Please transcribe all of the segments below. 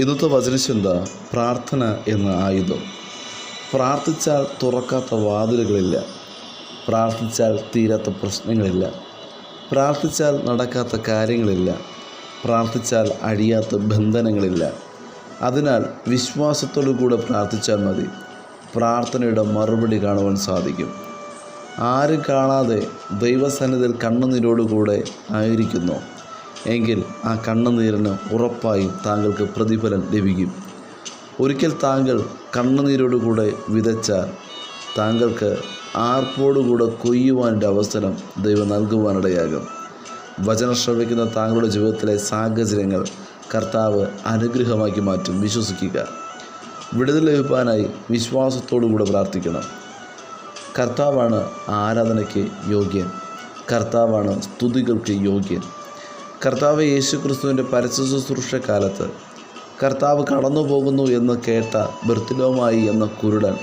ഇന്നത്തെ വചനചിന്ത പ്രാർത്ഥന എന്ന ആയുധം. പ്രാർത്ഥിച്ചാൽ തുറക്കാത്ത വാതിലുകളില്ല. പ്രാർത്ഥിച്ചാൽ തീരാത്ത പ്രശ്നങ്ങളില്ല. പ്രാർത്ഥിച്ചാൽ നടക്കാത്ത കാര്യങ്ങളില്ല. പ്രാർത്ഥിച്ചാൽ അഴിയാത്ത ബന്ധനങ്ങളില്ല. അതിനാൽ വിശ്വാസത്തോടു കൂടെ പ്രാർത്ഥിച്ചാൽ മതി. പ്രാർത്ഥനയുടെ മറുപടി കാണുവാൻ സാധിക്കും. ആരും കാണാതെ ദൈവസന്നിധിയിൽ കണ്ണുനീരോടുകൂടെ ആയിരിക്കുന്നു. എങ്കിൽ ആ കണ്ണുനീരിന് ഉറപ്പായും താങ്കൾക്ക് പ്രതിഫലം ലഭിക്കും. ഒരിക്കൽ താങ്കൾ കണ്ണുനീരോടുകൂടെ വിതച്ചാൽ താങ്കൾക്ക് ആർപ്പോടുകൂടെ കൊയ്യുവാനൊരു അവസരം ദൈവം നൽകുവാനിടയാകും. വചനം ശ്രവിക്കുന്ന താങ്കളുടെ ജീവിതത്തിലെ സാഹചര്യങ്ങൾ കർത്താവ് അനുഗ്രഹമാക്കി മാറ്റും. വിശ്വസിക്കുക. വിടുതൽ ലഭിക്കാനായി വിശ്വാസത്തോടുകൂടെ പ്രാർത്ഥിക്കണം. കർത്താവാണ് ആരാധനയ്ക്ക് യോഗ്യൻ. കർത്താവാണ് സ്തുതികൾക്ക് യോഗ്യൻ. കർത്താവ് യേശു ക്രിസ്തുവിന്റെ പരസ്യ ശുശ്രൂഷ കാലത്ത് കർത്താവ് കടന്നു പോകുന്നു എന്ന് കേട്ട ബർത്തിലോമായി എന്ന കുരുടൻ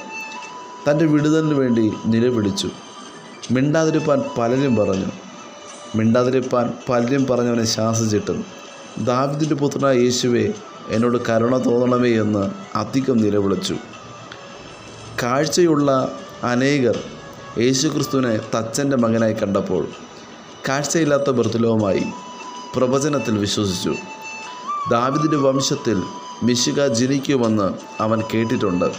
തന്റെ വിടുതലിന് വേണ്ടി നിലവിളിച്ചു. മിണ്ടാതിരിപ്പാൻ പലരും പറഞ്ഞു. മിണ്ടാതിരിപ്പാൻ പലരും പറഞ്ഞവനെ ശാസിച്ചിട്ടും ദാവിദിന്റെ പുത്രനായ യേശുവെ എന്നോട് കരുണ തോന്നണമേ എന്ന് അധികം നിലവിളിച്ചു. കാഴ്ചയുള്ള അനേകർ യേശുക്രിസ്തുവിനെ തച്ചന്റെ മകനായി കണ്ടപ്പോൾ കാഴ്ചയില്ലാത്ത ബർത്തുലവുമായി പ്രവചനത്തിൽ വിശ്വസിച്ചു. ദാവിദിന്റെ വംശത്തിൽ മിശിക ജനിക്കുമെന്ന് അവൻ കേട്ടിട്ടുണ്ട്.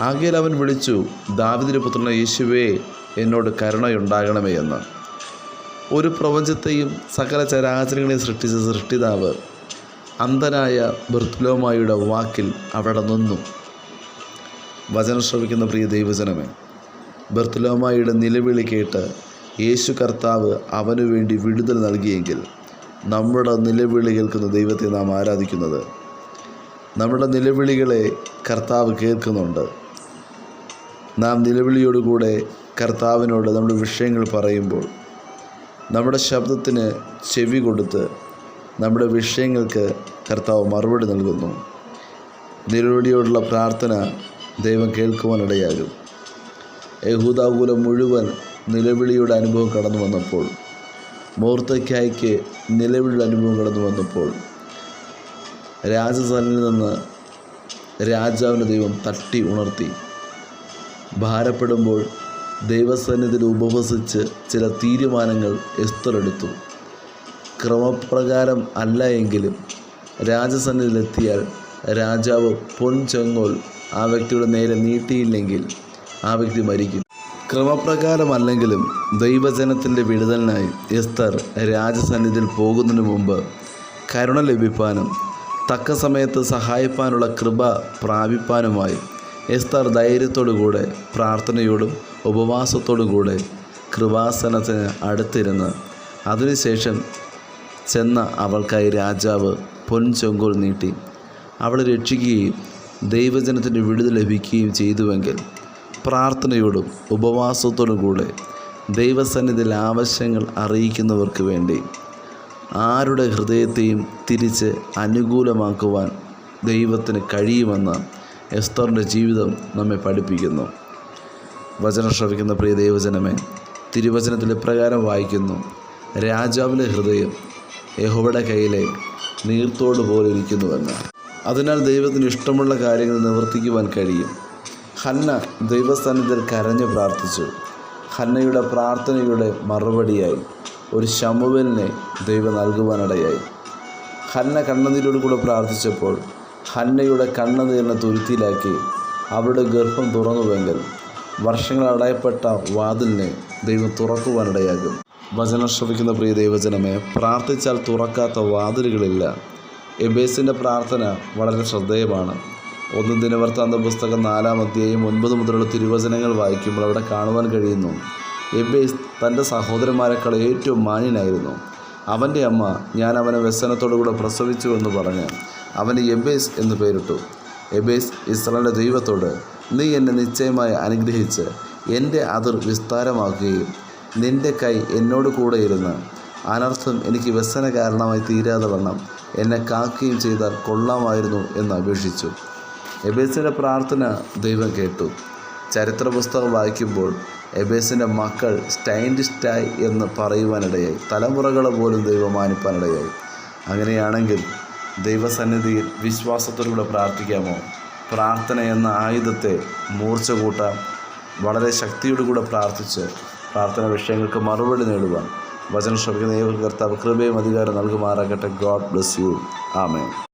ആകയാൽ അവൻ വിളിച്ചു ദാവിദിന്റെ പുത്രനെ യേശുവേ എന്നോട് കരുണയുണ്ടാകണമേ എന്ന്. ഒരു പ്രപഞ്ചത്തെയും സകല ചരാചരങ്ങളെയും സൃഷ്ടിച്ച സൃഷ്ടിതാവ് അന്ധനായ ബർത്തുലോമായുടെ വാക്കിൽ അവിടെ നിന്നു. വചനം ശ്രവിക്കുന്ന പ്രിയ ദൈവജനമേ ബർത്തുലോമായുടെ നിലവിളി കേട്ട് യേശു കർത്താവ് അവനു വേണ്ടി വിടുതൽ നൽകിയെങ്കിൽ നമ്മുടെ നിലവിളി കേൾക്കുന്ന ദൈവത്തെ നാം ആരാധിക്കുന്നത്? നമ്മുടെ നിലവിളികളെ കർത്താവ് കേൾക്കുന്നുണ്ട്. നാം നിലവിളിയോടുകൂടെ കർത്താവിനോട് നമ്മുടെ വിഷയങ്ങൾ പറയുമ്പോൾ നമ്മുടെ ശബ്ദത്തിന് ചെവി കൊടുത്ത് നമ്മുടെ വിഷയങ്ങൾക്ക് കർത്താവ് മറുപടി നൽകുന്നു. നിലവിളിയോടുള്ള പ്രാർത്ഥന ദൈവം കേൾക്കുവാനിടയാകും. യഹൂദാകുലം മുഴുവൻ നിലവിളിയുടെ അനുഭവം കടന്നു വന്നപ്പോൾ മൂർത്തയ്ക്കായ്ക്ക് നിലവിലുള്ള അനുഭവം കടന്നു വന്നപ്പോൾ രാജസനിൽ നിന്ന് രാജാവിന്റെ ദൈവം തട്ടി ഉണർത്തി. ഭാരപ്പെടുമ്പോൾ ദൈവസന്നിധിയിൽ ഉപവസിച്ച് ചില തീരുമാനങ്ങൾ എസ്തർ എടുത്തു. ക്രമപ്രകാരം അല്ല എങ്കിലും രാജസന്നിധിയിലെത്തിയാൽ രാജാവ് പൊൻചെങ്ങോൽ ആ വ്യക്തിയുടെ നേരെ നീട്ടിയില്ലെങ്കിൽ ആ വ്യക്തി മരിക്കും. ക്രമപ്രകാരമല്ലെങ്കിലും ദൈവജനത്തിന്റെ വിടുതലിനായി എസ്തർ രാജസന്നിധിയിൽ പോകുന്നതിന് മുമ്പ് കരുണ ലഭിപ്പാനും തക്ക സമയത്ത് സഹായിപ്പാനുള്ള കൃപ പ്രാപിപ്പാനുമായി എസ്തർ ധൈര്യത്തോടുകൂടെ പ്രാർത്ഥനയോടും ഉപവാസത്തോടും കൂടെ കൃപാസനത്തിന് അടുത്തിരുന്ന് അതിനുശേഷം ചെന്ന അവൾക്കായി രാജാവ് പൊൻചൊങ്കോൽ നീട്ടി. അവളെ രക്ഷിക്കുകയും ദൈവജനത്തിന്റെ വിടുതൽ ലഭിക്കുകയും ചെയ്തുവെങ്കിൽ പ്രാർത്ഥനയോടും ഉപവാസത്തോടും കൂടെ ദൈവസന്നിധിയിൽ ആവശ്യങ്ങൾ അറിയിക്കുന്നവർക്ക് വേണ്ടി ആരുടെ ഹൃദയത്തെയും തിരിച്ച് അനുകൂലമാക്കുവാൻ ദൈവത്തിന് കഴിയുമെന്ന് എസ്തറിന്റെ ജീവിതം നമ്മെ പഠിപ്പിക്കുന്നു. വചനം ശ്രവിക്കുന്ന പ്രിയ ദൈവജനമേ തിരുവചനത്തിൽ പ്രകാരം വായിക്കുന്നു. രാജാവിന്റെ ഹൃദയം യഹോവയുടെ കയ്യിലെ നീർത്തോട് പോലെ ഇരിക്കുന്നുവെന്ന്. അതിനാൽ ദൈവത്തിന് ഇഷ്ടമുള്ള കാര്യങ്ങൾ നിവർത്തിക്കുവാൻ കഴിയും. ഹന്ന ദൈവസ്ഥാനത്തിൽ കരഞ്ഞു പ്രാർത്ഥിച്ചു. ഹന്നയുടെ പ്രാർത്ഥനയുടെ മറുപടിയായി ഒരു ശമുവലിനെ ദൈവം നൽകുവാനിടയായി. ഹന്ന കണ്ണുനീരോട് കൂടെ പ്രാർത്ഥിച്ചപ്പോൾ ഹന്നയുടെ കണ്ണുനീരിനെ തുരുത്തിയിലാക്കി അവരുടെ ഗർഭം തുറന്നുവെങ്കിൽ വർഷങ്ങൾ അടയപ്പെട്ട വാതിലിനെ ദൈവം തുറക്കുവാനിടയാകും. വചനം ശ്രമിക്കുന്ന പ്രിയ ദൈവജനമേ പ്രാർത്ഥിച്ചാൽ തുറക്കാത്ത വാതിലുകളില്ല. എബേസിന്റെ പ്രാർത്ഥന വളരെ ശ്രദ്ധേയമാണ്. ഒന്ന് ദിനവർത്താന്ത പുസ്തകം നാലാം അധ്യായം ഒൻപത് മുതലുള്ള തിരുവചനങ്ങൾ വായിക്കുമ്പോൾ അവിടെ കാണുവാൻ കഴിയുന്നു. എബേസ് തന്റെ സഹോദരന്മാരെക്കാൾ ഏറ്റവും മാന്യനായിരുന്നു. അവന്റെ അമ്മ ഞാൻ അവനെ വ്യസനത്തോടുകൂടെ പ്രസവിച്ചു എന്ന് പറഞ്ഞ് അവന് എബേസ് എന്ന് പേരിട്ടു. എബേസ് ഇസ്രായേലിന്റെ ദൈവത്തോട് നീ എന്നെ നിശ്ചയമായി അനുഗ്രഹിച്ച് എന്റെ അതിർ വിസ്താരമാക്കുകയും നിന്റെ കൈ എന്നോട് കൂടെ ഇരുന്ന് അനർത്ഥം എനിക്ക് വ്യസന കാരണമായി തീരാതെ വണ്ണം എന്നെ കാക്കുകയും ചെയ്താൽ കൊള്ളാമായിരുന്നു എന്ന് അപേക്ഷിച്ചു. എബേസിന്റെ പ്രാർത്ഥന ദൈവം കേട്ടു. ചരിത്ര പുസ്തകം വായിക്കുമ്പോൾ എബേസിന്റെ മക്കൾ സ്റ്റൈൻഡിസ്റ്റായി എന്ന് പറയുവാനിടയായി. തലമുറകളെ പോലും ദൈവം മാനിപ്പാനിടയായി. അങ്ങനെയാണെങ്കിൽ ദൈവസന്നിധിയിൽ വിശ്വാസത്തോടുകൂടെ പ്രാർത്ഥിക്കാമോ? പ്രാർത്ഥന എന്ന ആയുധത്തെ മൂർച്ച കൂട്ടാം വളരെ ശക്തിയോടുകൂടെ പ്രാർത്ഥിച്ച് പ്രാർത്ഥന വിഷയങ്ങൾക്ക് മറുപടി നേടുവാൻ. വചനം ശ്രമിക്കുന്ന ഏവർക്കർത്താവ് കൃപയും അധികാരം നൽകുമാറാകട്ടെ. God bless you. ആമേ